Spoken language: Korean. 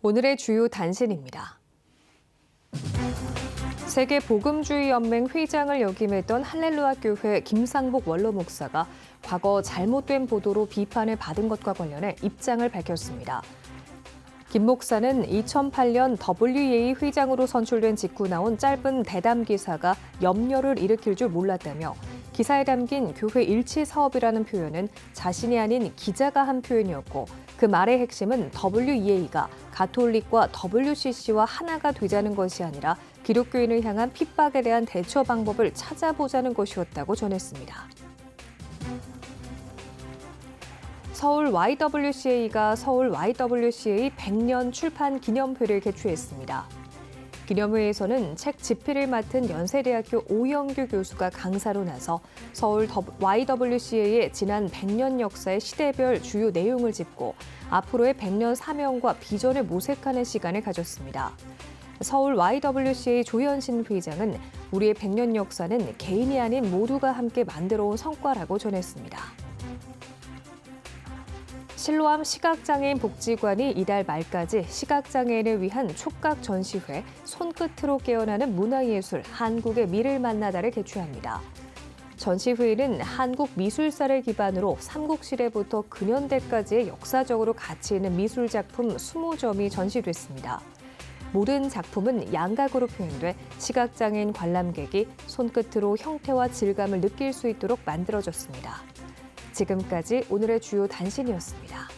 오늘의 주요 단신입니다. 세계 복음주의 연맹 회장을 역임했던 할렐루야 교회 김상복 원로 목사가 과거 잘못된 보도로 비판을 받은 것과 관련해 입장을 밝혔습니다. 김 목사는 2008년 WEA 회장으로 선출된 직후 나온 짧은 대담 기사가 염려를 일으킬 줄 몰랐다며 기사에 담긴 교회 일치 사업이라는 표현은 자신이 아닌 기자가 한 표현이었고 그 말의 핵심은 WEA가 가톨릭과 WCC와 하나가 되자는 것이 아니라 기독교인을 향한 핍박에 대한 대처 방법을 찾아보자는 것이었다고 전했습니다. 서울 YWCA가 서울 YWCA 100년 출판 기념회를 개최했습니다. 기념회에서는 책 집필을 맡은 연세대학교 오영규 교수가 강사로 나서 서울 YWCA의 지난 100년 역사의 시대별 주요 내용을 짚고 앞으로의 100년 사명과 비전을 모색하는 시간을 가졌습니다. 서울 YWCA 조현신 회장은 우리의 100년 역사는 개인이 아닌 모두가 함께 만들어온 성과라고 전했습니다. 실로암 시각장애인 복지관이 이달 말까지 시각장애인을 위한 촉각 전시회 손끝으로 깨어나는 문화예술 한국의 미를 만나다를 개최합니다. 전시회에는 한국 미술사를 기반으로 삼국시대부터 근현대까지의 역사적으로 가치 있는 미술 작품 20점이 전시됐습니다. 모든 작품은 양각으로 표현돼 시각장애인 관람객이 손끝으로 형태와 질감을 느낄 수 있도록 만들어졌습니다. 지금까지 오늘의 주요 단신이었습니다.